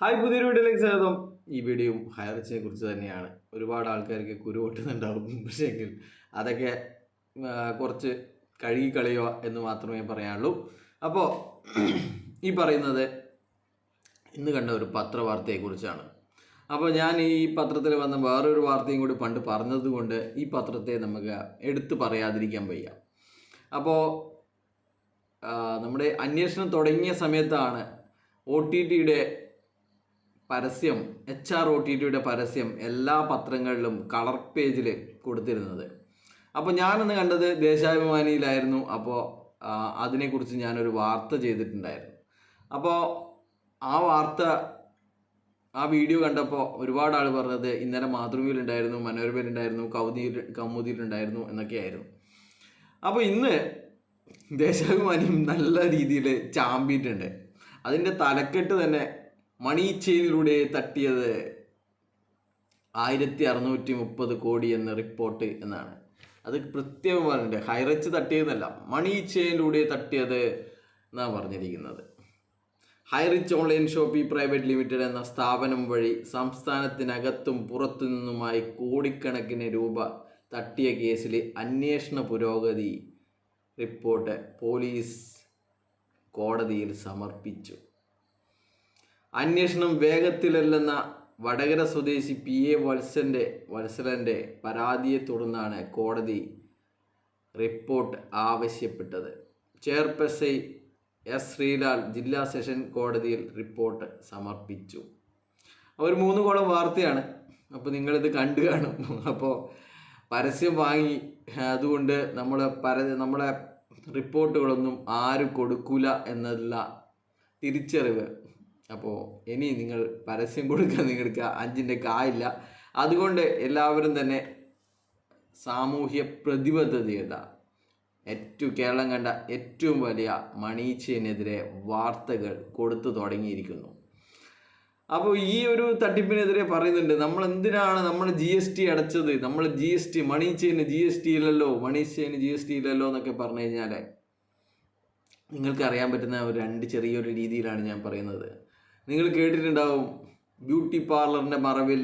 Hi പുതിയൊരു വീഡിയോയിലേക്ക് സ്വാഗതം. ഈ വീഡിയോയും ഹയർച്ചിനെ കുറിച്ച് തന്നെയാണ്. ഒരുപാട് ആൾക്കാർക്ക് കുരു പൊട്ടുന്നുണ്ടാവും പക്ഷേങ്കിൽ അതൊക്കെ കുറച്ച് കഴുകി കളയുക എന്ന് മാത്രമേ പറയാനുള്ളൂ. അപ്പോൾ ഈ പറയുന്നത് ഇന്ന് കണ്ട ഒരു പത്രവാർത്തയെക്കുറിച്ചാണ്. അപ്പോൾ ഞാൻ ഈ പത്രത്തിൽ വന്ന വേറൊരു വാർത്തയും കൂടി പണ്ട് പറഞ്ഞതുകൊണ്ട് ഈ പത്രത്തെ നമുക്ക് എടുത്തു പറയാതിരിക്കാൻ വയ്യ. അപ്പോൾ നമ്മുടെ അന്വേഷണം തുടങ്ങിയ സമയത്താണ് ഒ ടി ടിയുടെ പരസ്യം എച്ച് ആർ ഒ ടി ടിയുടെ പരസ്യം എല്ലാ പത്രങ്ങളിലും കളർ പേജിൽ കൊടുത്തിരുന്നത്. അപ്പോൾ ഞാനന്ന് കണ്ടത് ദേശാഭിമാനിയിലായിരുന്നു. അപ്പോൾ അതിനെക്കുറിച്ച് ഞാനൊരു വാർത്ത ചെയ്തിട്ടുണ്ടായിരുന്നു. അപ്പോൾ ആ വാർത്ത ആ വീഡിയോ കണ്ടപ്പോൾ ഒരുപാട് ആൾ പറഞ്ഞത് ഇന്നലെ മാതൃഭൂമിയിലുണ്ടായിരുന്നു മനോരമയിലുണ്ടായിരുന്നു കൗതിയിൽ കൗമുദിയിലുണ്ടായിരുന്നു എന്നൊക്കെയായിരുന്നു. അപ്പോൾ ഇന്ന് ദേശാഭിമാനിയും നല്ല രീതിയിൽ ചാമ്പിയിട്ടുണ്ട്. അതിന്റെ തലക്കെട്ട് തന്നെ മണി ചെയിനിലൂടെ തട്ടിയത് ആയിരത്തി അറുന്നൂറ്റി മുപ്പത് കോടി എന്ന റിപ്പോർട്ട് എന്നാണ്. അത് കൃത്യം പറഞ്ഞിട്ടുണ്ട് ഹൈറച്ച് തട്ടിയതെന്നല്ല മണി ചെയിനിലൂടെ തട്ടിയത് എന്നാണ് പറഞ്ഞിരിക്കുന്നത്. Highrich online shoppy private limited എന്ന സ്ഥാപനം വഴി സംസ്ഥാനത്തിനകത്തും പുറത്തു നിന്നുമായി കോടിക്കണക്കിന് രൂപ തട്ടിയ കേസിൽ അന്വേഷണ പുരോഗതി റിപ്പോർട്ട് പോലീസ് കോടതിയിൽ സമർപ്പിച്ചു. അന്വേഷണം വേഗത്തിലല്ലെന്ന വടകര സ്വദേശി പി എ വത്സന്റെ വത്സലന്റെ പരാതിയെ തുടർന്നാണ് കോടതി റിപ്പോർട്ട് ആവശ്യപ്പെട്ടത്. ചെയർപേഴ്സൺ എസ് ശ്രീലാൽ ജില്ലാ സെഷൻ കോടതിയിൽ റിപ്പോർട്ട് സമർപ്പിച്ചു. ഒരു മൂന്ന് കോളം വാർത്തയാണ്. അപ്പോൾ നിങ്ങളിത് കണ്ടു കാണും. അപ്പോൾ പരസ്യം വാങ്ങി അതുകൊണ്ട് നമ്മൾ പര നമ്മളെ റിപ്പോർട്ടുകളൊന്നും ആരും കൊടുക്കൂല എന്നുള്ള തിരിച്ചറിവ് അപ്പോൾ ഇനി നിങ്ങൾ പരസ്യം കൊടുക്കാൻ നിങ്ങൾക്ക് അഞ്ചിന്റെ കായില്ല. അതുകൊണ്ട് എല്ലാവരും തന്നെ സാമൂഹ്യ പ്രതിബദ്ധതയുള്ള ഏറ്റവും കേരളം കണ്ട ഏറ്റവും വലിയ മണീച്ചതിനെതിരെ വാർത്തകൾ കൊടുത്തു തുടങ്ങിയിരിക്കുന്നു. അപ്പോൾ ഈ ഒരു തട്ടിപ്പിനെതിരെ പറയുന്നുണ്ട് നമ്മൾ എന്തിനാണ് നമ്മൾ ജി എസ് ടി അടച്ചത്? നമ്മൾ G S T money G S T ഇല്ലല്ലോ മണി ജി എസ് ടി ഇല്ലല്ലോ എന്നൊക്കെ പറഞ്ഞു കഴിഞ്ഞാൽ നിങ്ങൾക്ക് അറിയാൻ പറ്റുന്ന ഒരു രണ്ട് ചെറിയൊരു രീതിയിലാണ് ഞാൻ പറയുന്നത്. നിങ്ങൾ കേട്ടിട്ടുണ്ടാവും ബ്യൂട്ടി പാർലറിന്റെ മറവിൽ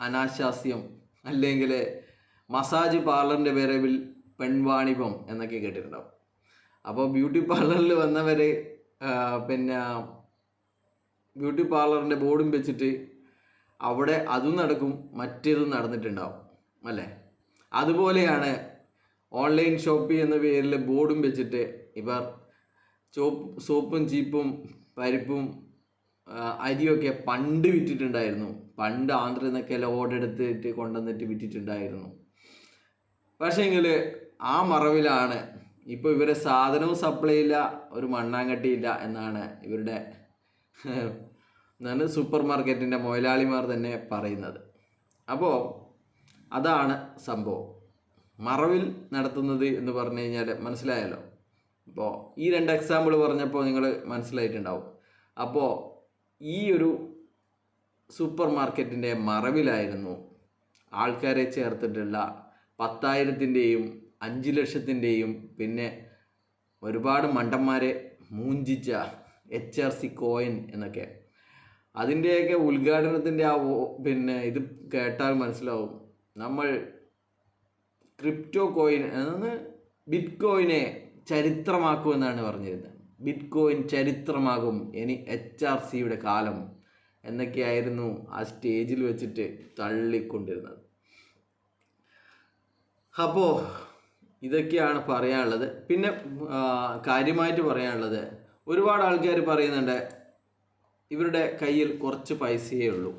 അനാശാസ്യം അല്ലെങ്കിൽ മസാജ് പാർലറിന്റെ വരവിൽ പെൺവാണിഭം എന്നൊക്കെ കേട്ടിട്ടുണ്ടാവും. അപ്പോൾ ബ്യൂട്ടി പാർലറിൽ വന്നവർ പിന്നെ ബ്യൂട്ടി പാർലറിന്റെ ബോർഡും വെച്ചിട്ട് അവിടെ അതും നടക്കും മറ്റേതും നടന്നിട്ടുണ്ടാവും അല്ലേ? അതുപോലെയാണ് ഓൺലൈൻ ഷോപ്പി എന്ന പേരിൽ ബോർഡും വെച്ചിട്ട് ഇവർ ചോപ്പ് സോപ്പും ചീപ്പും പരിപ്പും അരിയൊക്കെ പണ്ട് വിറ്റിട്ടുണ്ടായിരുന്നു. പണ്ട് ആന്ധ്രയിൽ നിന്നൊക്കെ ലോഡ് എടുത്തിട്ട് കൊണ്ടുവന്നിട്ട് വിറ്റിട്ടുണ്ടായിരുന്നു. പക്ഷേങ്കിൽ ആ മറവിലാണ് ഇപ്പോൾ ഇവരെ സാധനവും സപ്ലൈ ഇല്ല ഒരു മണ്ണാങ്കട്ടിയില്ല എന്നാണ് ഇവരുടെ എന്നാണ് സൂപ്പർ മാർക്കറ്റിന്റെ മുതലാളിമാർ തന്നെ പറയുന്നത്. അപ്പോൾ അതാണ് സംഭവം. മറവിൽ നടത്തുന്നത് എന്ന് പറഞ്ഞു കഴിഞ്ഞാൽ മനസ്സിലായല്ലോ? അപ്പോൾ ഈ രണ്ട് എക്സാമ്പിൾ പറഞ്ഞപ്പോൾ നിങ്ങൾ മനസ്സിലായിട്ടുണ്ടാവും. അപ്പോൾ ഈ ഒരു സൂപ്പർ മാർക്കറ്റിന്റെ മറവിലായിരുന്നു ആൾക്കാരെ ചേർത്തിട്ടുള്ള പത്തായിരത്തിന്റെയും അഞ്ച് ലക്ഷത്തിന്റെയും പിന്നെ ഒരുപാട് മണ്ടന്മാരെ മൂഞ്ചിച്ച എച്ച് ആർ സി കോയിൻ എന്നൊക്കെ. അതിന്റെയൊക്കെ ഉദ്ഘാടനത്തിന്റെ ആ പിന്നെ ഇത് കേട്ടാൽ മനസ്സിലാവും. നമ്മൾ ക്രിപ്റ്റോ കോയിൻ എന്ന് ബിറ്റ് കോയിനെ ചരിത്രമാക്കുമെന്നാണ് പറഞ്ഞിരുന്നത്. ബിറ്റ് കോയിൻ ചരിത്രമാകും. ഇനി എച്ച് ആർ സിയുടെ കാലം എന്നൊക്കെയായിരുന്നു ആ സ്റ്റേജിൽ വെച്ചിട്ട് തള്ളിക്കൊണ്ടിരുന്നത്. അപ്പോൾ ഇതൊക്കെയാണ് പറയാനുള്ളത്. പിന്നെ കാര്യമായിട്ട് പറയാനുള്ളത്. ഒരുപാട് ആൾക്കാർ പറയുന്നുണ്ട് ഇവരുടെ കയ്യിൽ കുറച്ച് പൈസയേ ഉള്ളൂ.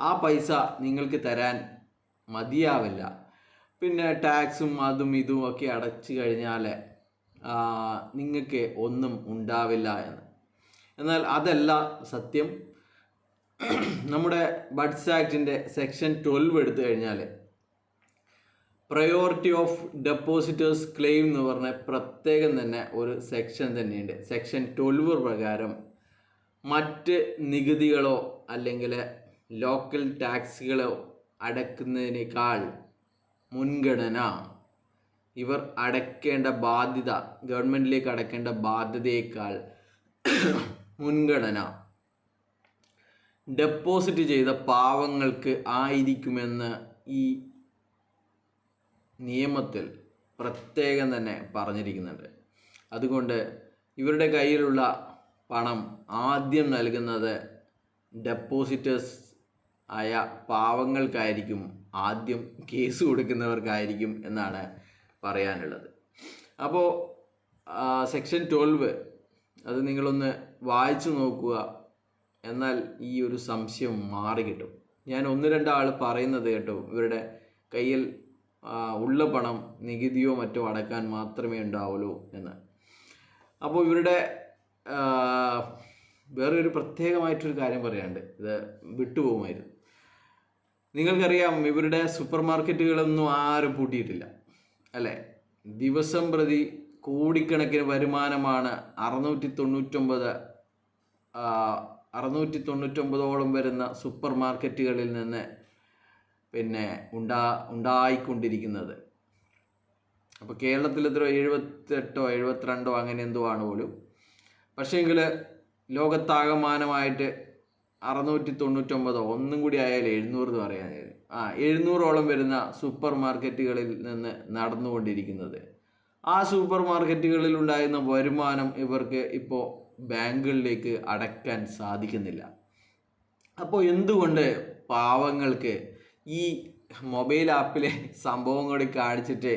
ആ പൈസ നിങ്ങൾക്ക് തരാൻ മതിയാവില്ല. പിന്നെ ടാക്സും അതും ഇതും ഒക്കെ അടച്ചു കഴിഞ്ഞാൽ നിങ്ങൾക്ക് ഒന്നും ഉണ്ടാവില്ല എന്ന്. എന്നാൽ അതല്ല സത്യം. നമ്മുടെ ബഡ്സ് ആക്ടിന്റെ സെക്ഷൻ ട്വൽവ് എടുത്തു കഴിഞ്ഞാൽ പ്രയോറിറ്റി ഓഫ് ഡെപ്പോസിറ്റേഴ്സ് ക്ലെയിം എന്ന് പറഞ്ഞ പ്രത്യേകം തന്നെ ഒരു സെക്ഷൻ തന്നെയുണ്ട്. സെക്ഷൻ ട്വൽവ് പ്രകാരം മറ്റ് നികുതികളോ അല്ലെങ്കിൽ ലോക്കൽ ടാക്സുകളോ അടക്കുന്നതിനേക്കാൾ മുൻഗണന ഇവർ അടയ്ക്കേണ്ട ബാധ്യത ഗവൺമെന്റിലേക്ക് അടയ്ക്കേണ്ട ബാധ്യതയേക്കാൾ മുൻഗണന. ഡെപ്പോസിറ്റ് ചെയ്ത പാവങ്ങൾക്ക് ആയിരിക്കുമെന്ന് ഈ നിയമത്തിൽ പ്രത്യേകം തന്നെ പറഞ്ഞിരിക്കുന്നുണ്ട്. അതുകൊണ്ട് ഇവരുടെ കയ്യിലുള്ള പണം ആദ്യം നൽകുന്നത് ഡെപ്പോസിറ്റേഴ്സ് ആയ പാവങ്ങൾക്കായിരിക്കും ആദ്യം കേസ് കൊടുക്കുന്നവർക്കായിരിക്കും എന്നാണ് പറയാനുള്ളത്. അപ്പോൾ സെക്ഷൻ ട്വൽവ് അത് നിങ്ങളൊന്ന് വായിച്ചു നോക്കുക എന്നാൽ ഈ ഒരു സംശയം മാറി കിട്ടും. ഞാൻ ഒന്ന് രണ്ടാൾ പറയുന്നത് കേട്ടോ ഇവരുടെ കയ്യിൽ ഉള്ള പണം നികുതിയോ മറ്റോ അടക്കാൻ മാത്രമേ ഉണ്ടാവുള്ളൂ എന്ന്. അപ്പോൾ ഇവരുടെ ആ, വേറൊരു പ്രത്യേകമായിട്ടൊരു കാര്യം പറയാണ്ട് ഇത് വിട്ടുപോകുമായിരുന്നു. നിങ്ങൾക്കറിയാം ഇവരുടെ സൂപ്പർ മാർക്കറ്റുകളൊന്നും ആരും പൂട്ടിയിട്ടില്ല. അല്ലേ? ദിവസം പ്രതി കോടിക്കണക്കിന് വരുമാനമാണ് അറുന്നൂറ്റി തൊണ്ണൂറ്റൊമ്പത് അറുന്നൂറ്റി തൊണ്ണൂറ്റൊമ്പതോളം വരുന്ന സൂപ്പർ മാർക്കറ്റുകളിൽ നിന്ന് പിന്നെ ഉണ്ടാ ഉണ്ടായിക്കൊണ്ടിരിക്കുന്നത്. അപ്പോൾ കേരളത്തിൽ എത്ര എഴുപത്തെട്ടോ എഴുപത്തിരണ്ടോ അങ്ങനെ എന്തോ ആണ് പോലും. പക്ഷേങ്കിൽ ലോകത്താകമാനമായിട്ട് അറുന്നൂറ്റി തൊണ്ണൂറ്റൊമ്പതോ ഒന്നും കൂടി ആയാലും എഴുന്നൂറ് എന്ന് പറയാൻ. ആ എഴുന്നൂറോളം വരുന്ന സൂപ്പർ മാർക്കറ്റുകളിൽ നിന്ന് നടന്നുകൊണ്ടിരിക്കുന്നത് ആ സൂപ്പർ മാർക്കറ്റുകളിൽ ഉണ്ടായിരുന്ന വരുമാനം ഇവർക്ക് ഇപ്പോൾ ബാങ്കുകളിലേക്ക് അടയ്ക്കാൻ സാധിക്കുന്നില്ല അപ്പോൾ എന്തുകൊണ്ട് പാവങ്ങൾക്ക് ഈ മൊബൈൽ ആപ്പിലെ സംഭവം കൂടി കാണിച്ചിട്ട്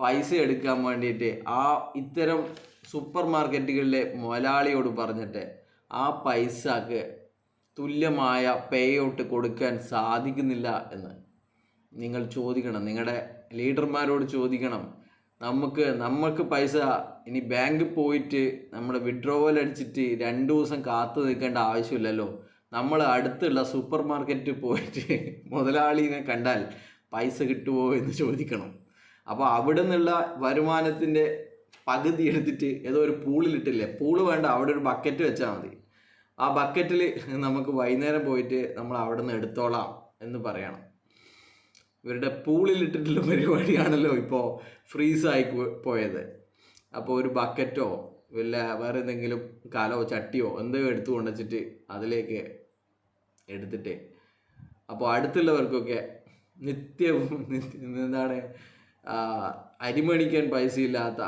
പൈസ എടുക്കാൻ വേണ്ടിയിട്ട് ആ ഇത്തരം സൂപ്പർ മാർക്കറ്റുകളിലെ മുതലാളിയോട് പറഞ്ഞിട്ട് ആ പൈസക്ക് തുല്യമായ പേ ഔട്ട് കൊടുക്കാൻ സാധിക്കുന്നില്ല എന്ന്. നിങ്ങൾ ചോദിക്കണം. നിങ്ങളുടെ ലീഡർമാരോട് ചോദിക്കണം. നമുക്ക് നമുക്ക് പൈസ ഇനി ബാങ്കിൽ പോയിട്ട് നമ്മൾ വിഡ്രോവൽ അടിച്ചിട്ട് രണ്ട് ദിവസം കാത്തു നിൽക്കേണ്ട ആവശ്യമില്ലല്ലോ. നമ്മൾ അടുത്തുള്ള സൂപ്പർ മാർക്കറ്റിൽ പോയിട്ട് മുതലാളിനെ കണ്ടാൽ പൈസ കിട്ടുമോ എന്ന് ചോദിക്കണം. അപ്പോൾ അവിടെ നിന്നുള്ള വരുമാനത്തിന്റെ പകുതി എടുത്തിട്ട് ഏതോ ഒരു പൂളിലിട്ടില്ലേ പൂൾ വേണ്ട. അവിടെ ഒരു ബക്കറ്റ് വെച്ചാൽ മതി. ആ ബക്കറ്റിൽ നമുക്ക് വൈകുന്നേരം പോയിട്ട് നമ്മൾ അവിടെ നിന്ന് എടുത്തോളാം എന്ന് പറയണം. ഇവരുടെ പൂളിലിട്ടിട്ടുള്ള പരിപാടിയാണല്ലോ ഇപ്പോൾ ഫ്രീസായി പോയത്. അപ്പോൾ ഒരു ബക്കറ്റോ വല്ല വേറെ എന്തെങ്കിലും കലോ ചട്ടിയോ എന്തോ എടുത്തു കൊണ്ടുവച്ചിട്ട് അതിലേക്ക് എടുത്തിട്ട് അപ്പോൾ അടുത്തുള്ളവർക്കൊക്കെ നിത്യവും നിത്യ- എന്താണ് അരിമണിക്കാൻ പൈസ ഇല്ലാത്ത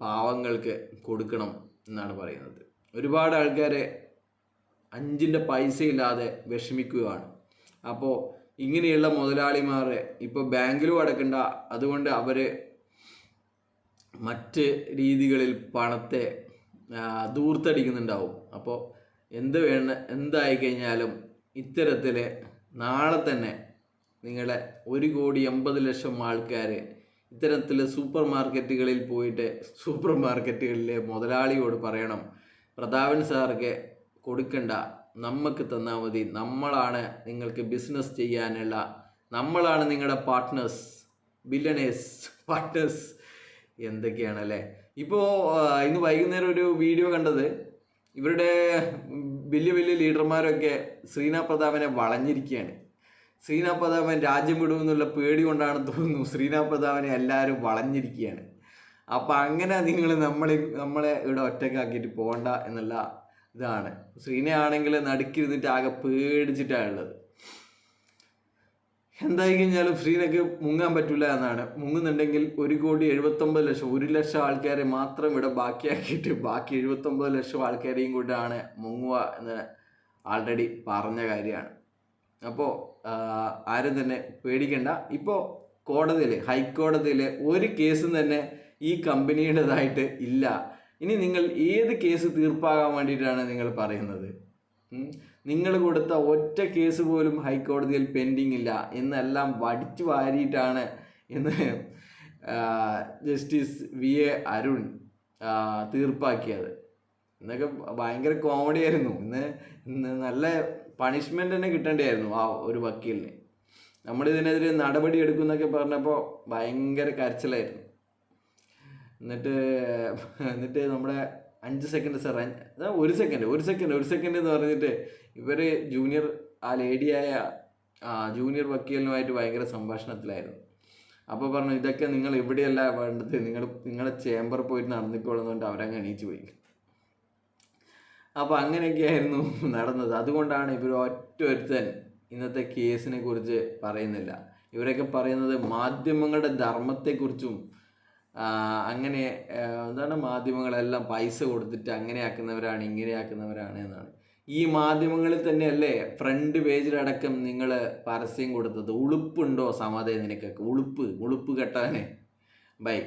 പാവങ്ങൾക്ക് കൊടുക്കണം എന്നാണ് പറയുന്നത്. ഒരുപാട് ആൾക്കാരെ അഞ്ചിന്റെ പൈസ ഇല്ലാതെ വിഷമിക്കുകയാണ്. അപ്പോൾ ഇങ്ങനെയുള്ള മുതലാളിമാർ ഇപ്പോൾ ബാങ്കിലും അടക്കണ്ട. അതുകൊണ്ട് അവർ മറ്റ് രീതികളിൽ പണത്തെ ദൂർത്തടിക്കുന്നുണ്ടാവും. അപ്പോൾ എന്ത് വേണ്ട എന്തായി കഴിഞ്ഞാലും ഇത്തരത്തിൽ നാളെ തന്നെ നിങ്ങളെ ഒരു കോടി എൺപത് ലക്ഷം ആൾക്കാർ ഇത്തരത്തിൽ സൂപ്പർ മാർക്കറ്റുകളിൽ പോയിട്ട് സൂപ്പർ മാർക്കറ്റുകളിലെ മുതലാളിയോട് പറയണം. പ്രതാപൻ സാർക്ക് കൊടുക്കണ്ട. നമുക്ക് തന്നാൽ മതി. നമ്മളാണ് നിങ്ങൾക്ക് ബിസിനസ് ചെയ്യാനുള്ള. നമ്മളാണ് നിങ്ങളുടെ പാർട്ട്നേഴ്സ് ബില്ലണേഴ്സ് പാർട്ട്നേഴ്സ് എന്തൊക്കെയാണല്ലേ? ഇപ്പോൾ ഇന്ന് വൈകുന്നേരം ഒരു വീഡിയോ കണ്ടത്. ഇവരുടെ വലിയ വലിയ ലീഡർമാരൊക്കെ ശ്രീനാ പ്രതാപനെ വളഞ്ഞിരിക്കുകയാണ്. ശ്രീനാ പ്രതാപൻ രാജ്യം വിടുമെന്നുള്ള പേടി കൊണ്ടാണ് തോന്നുന്നു ശ്രീനാ പ്രതാപനെ എല്ലാവരും വളഞ്ഞിരിക്കുകയാണ്. അപ്പം അങ്ങനെ നിങ്ങൾ നമ്മളെ നമ്മളെ ഇവിടെ ഒറ്റക്കാക്കിയിട്ട് പോകണ്ട എന്നുള്ള ഇതാണ്. ശ്രീനെ ആണെങ്കിൽ നടുക്കിരുന്നിട്ട് ആകെ പേടിച്ചിട്ടാണ് ഉള്ളത്. എന്തായി കഴിഞ്ഞാലും ശ്രീനക്ക് മുങ്ങാൻ പറ്റില്ല എന്നാണ്. മുങ്ങുന്നുണ്ടെങ്കിൽ ഒരു കോടി എഴുപത്തൊമ്പത് ലക്ഷം ഒരു ലക്ഷം ആൾക്കാരെ മാത്രം ഇവിടെ ബാക്കിയാക്കിയിട്ട് ബാക്കി എഴുപത്തൊമ്പത് ലക്ഷം ആൾക്കാരെയും കൂട്ടാണ് മുങ്ങുക എന്ന് ആൾറെഡി പറഞ്ഞ കാര്യമാണ്. അപ്പോൾ ആരും തന്നെ പേടിക്കണ്ട. ഇപ്പോൾ കോടതിയിൽ ഹൈക്കോടതിയിൽ ഒരു കേസും തന്നെ ഈ കമ്പനിയുടേതായിട്ട് ഇല്ല. ഇനി നിങ്ങൾ ഏത് കേസ് തീർപ്പാകാൻ വേണ്ടിയിട്ടാണ് നിങ്ങൾ പറയുന്നത്? നിങ്ങൾ കൊടുത്ത ഒറ്റ കേസ് പോലും ഹൈക്കോടതിയിൽ പെൻഡിങ് ഇല്ല എന്നെല്ലാം വടിച്ചു വാരിയിട്ടാണ് എന്ന് ജസ്റ്റിസ് വി എ അരുൺ തീർപ്പാക്കിയത്. എന്നൊക്കെ ഭയങ്കര കോമഡി ആയിരുന്നു. ഇന്ന് ഇന്ന് നല്ല പണിഷ്മെന്റ് തന്നെ കിട്ടേണ്ടിയായിരുന്നു ആ ഒരു വക്കീലിന്. നമ്മളിതിനെതിരെ നടപടി എടുക്കുന്നൊക്കെ പറഞ്ഞപ്പോൾ ഭയങ്കര കരച്ചിലായിരുന്നു. എന്നിട്ട് എന്നിട്ട് നമ്മുടെ അഞ്ച് സെക്കൻഡ് സാർ ഒരു സെക്കൻഡ് ഒരു സെക്കൻഡ് ഒരു സെക്കൻഡ് എന്ന് പറഞ്ഞിട്ട് ഇവർ ജൂനിയർ ആ ലേഡിയായ ജൂനിയർ വക്കീലിനുമായിട്ട് ഭയങ്കര സംഭാഷണത്തിലായിരുന്നു. അപ്പോൾ പറഞ്ഞു ഇതൊക്കെ നിങ്ങൾ ഇവിടെയല്ല വേണ്ടത്. നിങ്ങൾ നിങ്ങളുടെ ചേംബർ പോയിട്ട് കൊണ്ട് അവരങ്ങ് എണീച്ചു പോയി. അപ്പോൾ അങ്ങനെയൊക്കെയായിരുന്നു നടന്നത്. അതുകൊണ്ടാണ് ഇവർ ഒറ്റ ഒരുത്തൻ ഇന്നത്തെ കേസിനെ കുറിച്ച് പറയുന്നില്ല. ഇവരൊക്കെ പറയുന്നത് മാധ്യമങ്ങളുടെ ധർമ്മത്തെക്കുറിച്ചും അങ്ങനെ എന്താണ് മാധ്യമങ്ങളെല്ലാം പൈസ കൊടുത്തിട്ട് അങ്ങനെ ആക്കുന്നവരാണ് ഇങ്ങനെ ആക്കുന്നവരാണ് എന്നാണ്. ഈ മാധ്യമങ്ങളിൽ തന്നെയല്ലേ ഫ്രണ്ട് പേജിലടക്കം നിങ്ങൾ പരസ്യം കൊടുത്തത്? ഉളുപ്പുണ്ടോ സമതേ നിനക്കൊക്കെ? ഉളുപ്പ് ഉളുപ്പ് കെട്ടാനേ. ബൈ.